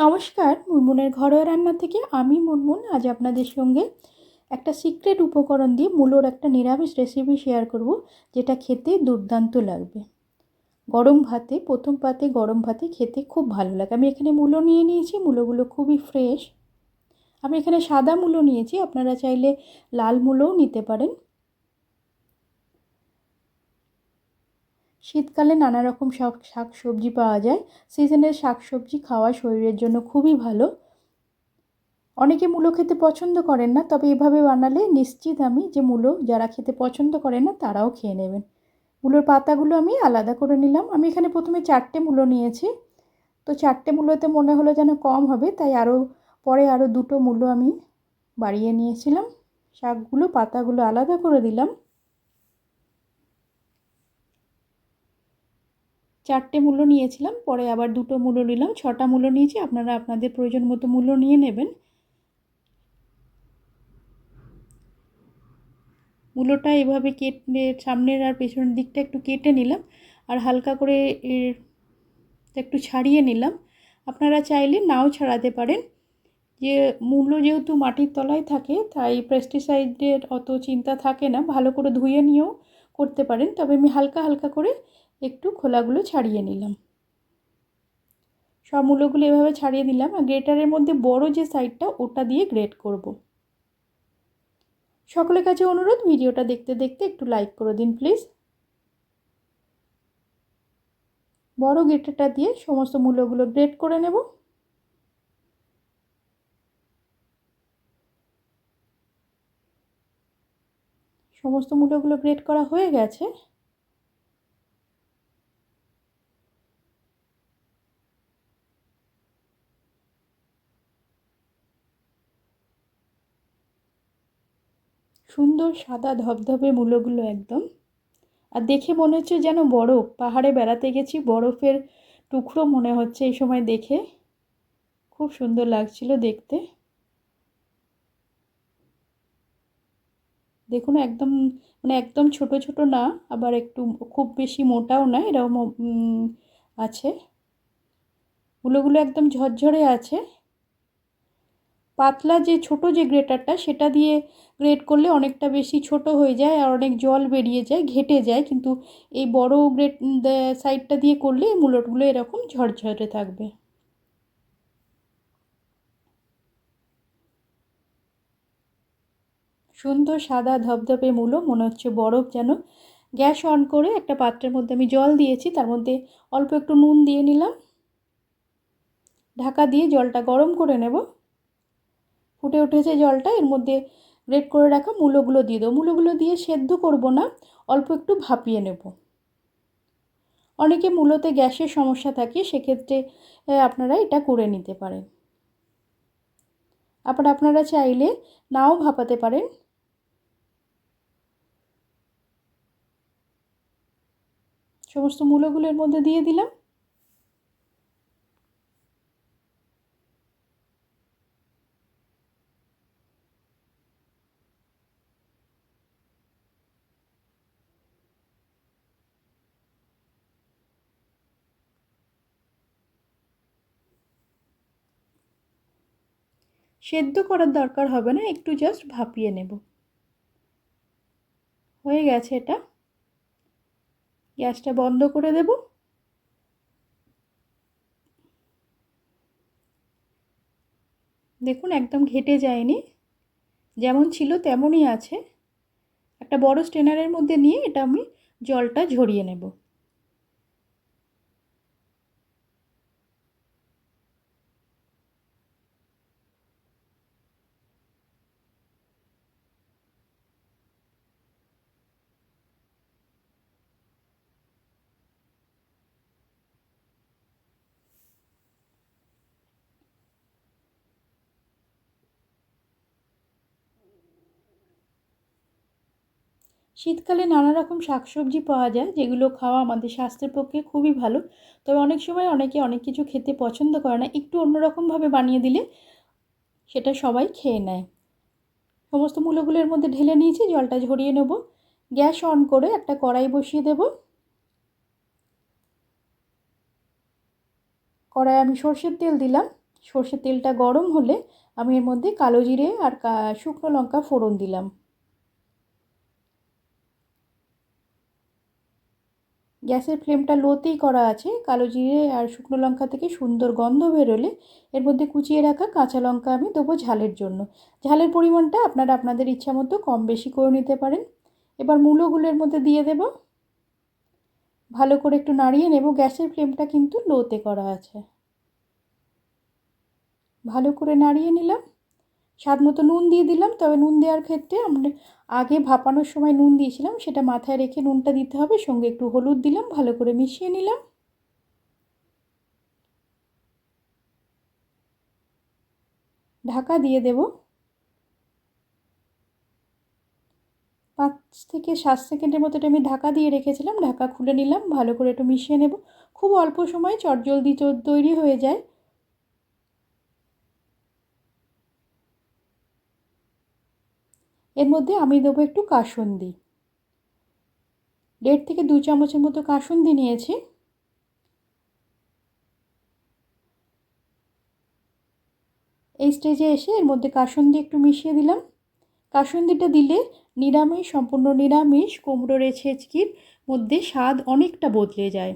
নমস্কার, মুনমুনের ঘরোয়া রান্না থেকে আমি মুনমুন। আজ আপনাদের সঙ্গে একটা সিক্রেট উপকরণ দিয়ে মূলোর একটা নিরামিষ রেসিপি শেয়ার করব, যেটা খেতে দুর্দান্ত লাগবে। গরম ভাতে, প্রথম পাতে গরম ভাতে খেতে খুব ভালো লাগে। আমি এখানে মূলো নিয়ে নিয়েছি, মূলোগুলো খুবই ফ্রেশ আমি এখানে সাদা মূলো নিয়েছি, আপনারা চাইলে লাল মূলোও নিতে পারেন। শীতকালে নানা রকম শাক শাক সবজি পাওয়া যায়। সিজনের শাক সবজি খাওয়া শরীরের জন্য খুবই ভালো। অনেকে মূলো খেতে পছন্দ করেন না, তবে এভাবে বানালে নিশ্চিত আমি যে মূলো যারা খেতে পছন্দ করেন না, তারাও খেয়ে নেবেন। মূলোর পাতাগুলো আমি আলাদা করে নিলাম। আমি এখানে প্রথমে চারটে মূলো নিয়েছি। তো চারটে মূলোতে মনে হলো যেন কম হবে, তাই আরও পরে আরও দুটো মূলো আমি বাড়িয়ে নিয়েছিলাম। শাকগুলো, পাতাগুলো আলাদা করে দিলাম। চারটে মূল্য নিয়েছিলাম, পরে আবার দুটো মূল্য নিলাম, ছটা মূল্য নিয়েছি, আপনারা আপনাদের প্রয়োজন মতো মূল্য নিয়ে নেবেন। মূলোটা এভাবে কেটে সামনের আর পেছনের দিকটা একটু কেটে নিলাম, আর হালকা করে একটু ছাড়িয়ে নিলাম। আপনারা চাইলে নাও ছাড়াতে পারেন। যে মূল্য যেহেতু মাটির তলায় থাকে, তাই পেস্টিসাইডের অত চিন্তা থাকে না, ভালো করে ধুয়ে নিয়েও করতে পারেন, তবে আমি হালকা হালকা করে একটু খোলাগুলো ছাড়িয়ে নিলাম। সব মূলগুলো এভাবে ছাড়িয়ে দিলাম আর গ্রেটারের মধ্যে বড় যে সাইডটা ওটা দিয়ে গ্রেট করব। সকলের কাছে অনুরোধ, ভিডিওটা দেখতে দেখতে একটু লাইক করে দিন প্লিজ। বড় গ্রেটারটা দিয়ে সমস্ত মূলগুলো গ্রেট করে নেব। সমস্ত মূলগুলো গ্রেট করা হয়ে গেছে। সুন্দর সাদা ধবধবে মূলোগুলো একদম। আর দেখে মনে হচ্ছে যেন বরফ। পাহাড়ে বেড়াতে গেছি, বরফের টুকরো মনে হচ্ছে এই সময় দেখে। খুব সুন্দর লাগছিল দেখতে। দেখুন, একদম মানে একদম ছোট ছোট না, আবার একটু খুব বেশি মোটাও না, এরকম আছে। মূলোগুলো একদম ঝরঝরে আছে। পাতলা যে ছোট যে গ্রেটারটা, সেটা দিয়ে গ্রেট করলে অনেকটা বেশি ছোট হয়ে যায় আর অনেক জল বেরিয়ে যায়, ঘেটে যায়। কিন্তু এই বড় গ্রেট সাইডটা দিয়ে করলে মুলটগুলো এরকম ঝরঝরে থাকবে। সুন্দর সাদা ধবধবে মূলো, মনে হচ্ছে বরফ যেন গ্যাস অন করে একটা পাত্রের মধ্যে আমি জল দিয়েছি, তার মধ্যে অল্প একটু নুন দিয়ে নিলাম। ঢাকা দিয়ে জলটা গরম করে নেব। ফুটে উঠেছে জলটা, এর মধ্যে গ্রেট করে রাখা মূলোগুলো দিয়ে দেবো। মূলোগুলো দিয়ে সেদ্ধ করব না, অল্প একটু ভাপিয়ে নেব। অনেকে মূলোতে গ্যাসের সমস্যা থাকে, সেক্ষেত্রে আপনারা এটা করে নিতে পারেন। আবার আপনারা চাইলে নাও ভাপাতে পারেন। সমস্ত মূলোগুলোর মধ্যে দিয়ে দিলাম। সেদ্ধ করার দরকার হবে না, একটু জাস্ট ভাপিয়ে নেব। হয়ে গেছে এটা। গ্যাসটা বন্ধ করে দেব। দেখুন, একদম ঘেটে যায়নি। যেমন ছিল তেমনই আছে। একটা বড় স্টেনারের মধ্যে নিয়ে এটা আমি জলটা ঝরিয়ে নেব। শীতকালে নানা রকম শাকসবজি পাওয়া যায়, যেগুলো খাওয়া আমাদের স্বাস্থ্যের পক্ষে খুবই ভালো। তবে অনেক সময় অনেকে অনেক কিছু খেতে পছন্দ করে না, একটু অন্যরকমভাবে বানিয়ে দিলে সেটা সবাই খেয়ে নেয়। সমস্ত মূলগুলোর মধ্যে ঢেলে নিয়েছি, জলটা ঝরিয়ে নেব। গ্যাস অন করে একটা কড়াই বসিয়ে দেব। কড়াই আমি সর্ষের তেল দিলাম। সর্ষের তেলটা গরম হলে আমি এর মধ্যে কালো জিরে আর শুকনো লঙ্কা ফোড়ন দিলাম। গ্যাসের ফ্লেমটা লোতেই করা আছে। কালো জিরে আর শুকনো লঙ্কা থেকে সুন্দর গন্ধ বেরোলে এর মধ্যে কুচিয়ে রাখা কাঁচা লঙ্কা আমি দেবো ঝালের জন্য। ঝালের পরিমাণটা আপনারা আপনাদের ইচ্ছা মতো কম বেশি করে নিতে পারেন। এবার মূলোগুলোর মধ্যে দিয়ে দেব। ভালো করে একটু নাড়িয়ে নেব। গ্যাসের ফ্লেমটা কিন্তু লোতে করা আছে। ভালো করে নাড়িয়ে নিলাম। স্বাদ মতো নুন দিয়ে দিলাম। তবে নুন দেওয়ার ক্ষেত্রে আমরা আগে ভাপানোর সময় নুন দিয়েছিলাম। সেটা মাথায় রেখে নুনটা দিতে হবে। সঙ্গে একটু হলুদ দিলাম, ভালো করে মিশিয়ে নিলাম। ঢাকা দিয়ে দেব। পাঁচ থেকে সাত সেকেন্ডের মতো আমি ঢাকা দিয়ে রেখেছিলাম। ঢাকা খুলে নিলাম, ভালো করে একটু মিশিয়ে নেব। খুব অল্প সময় চটজলদি তৈরি হয়ে যায়। এর মধ্যে আমি দেবো একটু কাসুন্দি। দেড় থেকে দু চামচের মতো কাসুন্দি নিয়েছি। এই স্টেজে এসে এর মধ্যে কাসুন্দি একটু মিশিয়ে দিলাম। কাসুন্দিটা দিলে নিরামিষ, সম্পূর্ণ নিরামিষ, কুমড়োর ছেচকির মধ্যে স্বাদ অনেকটা বদলে যায়।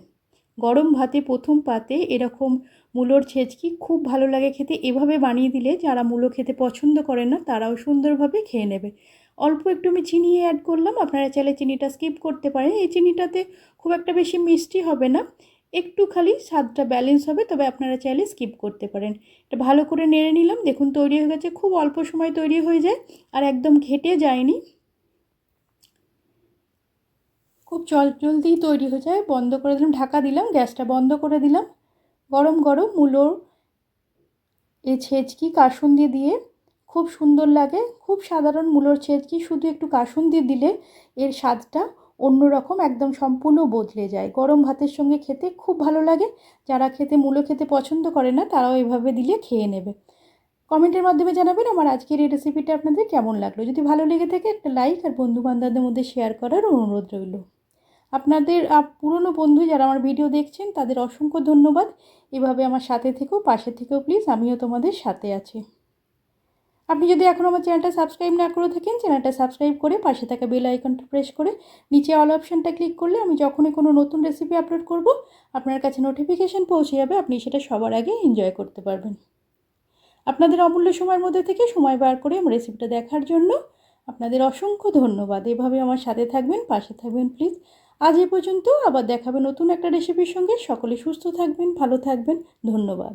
গরম ভাতে, প্রথম পাতে এরকম মূলোর ছেঁচকি খুব ভালো লাগে খেতে। এভাবে বানিয়ে দিলে যারা মূলো খেতে পছন্দ করে না, তারাও সুন্দরভাবে খেয়ে নেবে। অল্প একটু আমি চিনি অ্যাড করলাম। আপনারা চাইলে চিনিটা স্কিপ করতে পারেন। এই চিনিটাতে খুব একটা বেশি মিষ্টি হবে না। একটু খালি স্বাদটা ব্যালেন্স হবে, তবে আপনারা চাইলে স্কিপ করতে পারেন। এটা ভালো করে নেড়ে নিলাম। দেখুন, তৈরি হয়ে গেছে। খুব অল্প সময় তৈরি হয়ে যায় আর একদম ঘেটে যায়নি। খুব জল, জলদি তৈরি হয়ে যায়। বন্ধ করে দিলাম, ঢাকা দিলাম, গ্যাসটা বন্ধ করে দিলাম। গরম গরম মূলোর এই ছেচকি, কাসুন্দি দিয়ে খুব সুন্দর লাগে। খুব সাধারণ মূলোর ছেচকি, শুধু একটু কাসুন্দি দিলে এর স্বাদটা অন্যরকম, একদম সম্পূর্ণ বদলে যায়। গরম ভাতের সঙ্গে খেতে খুব ভালো লাগে। যারা খেতে, মূলো খেতে পছন্দ করে না, তারাও এভাবে দিলে খেয়ে নেবে। কমেন্টের মাধ্যমে জানাবেন আমার আজকের এই রেসিপিটা আপনাদের কেমন লাগল। যদি ভালো লেগে থাকে, একটা লাইক আর বন্ধুবান্ধবদের মধ্যে শেয়ার করার অনুরোধ রইল। আপনাদের পুরনো বন্ধু যারা আমার ভিডিও দেখছেন, তাদের অসংখ্য ধন্যবাদ। এভাবে আমার সাথে থেকেও, পাশে থেকেও প্লিজ আমিও তোমাদের সাথে আছি। আপনি যদি এখন আমার চ্যানেলটা সাবস্ক্রাইব না করে থাকেন চ্যানেলটা সাবস্ক্রাইব করে পাশে থাকা বেল আইকনটা প্রেস করে নিচে অল অপশানটা ক্লিক করলে আমি যখনই কোনো নতুন রেসিপি আপলোড করব, আপনার কাছে নোটিফিকেশান পৌঁছে যাবে, আপনি সেটা সবার আগে এনজয় করতে পারবেন। আপনাদের অমূল্য সময়ের মধ্যে থেকে সময় বার করে আমার রেসিপিটা দেখার জন্য আপনাদের অসংখ্য ধন্যবাদ। এভাবে আমার সাথে থাকবেন, পাশে থাকবেন প্লিজ আজ এ পর্যন্ত আবার দেখাবে নতুন একটা রেসিপির সঙ্গে। সকলে সুস্থ থাকবেন, ভালো থাকবেন। ধন্যবাদ।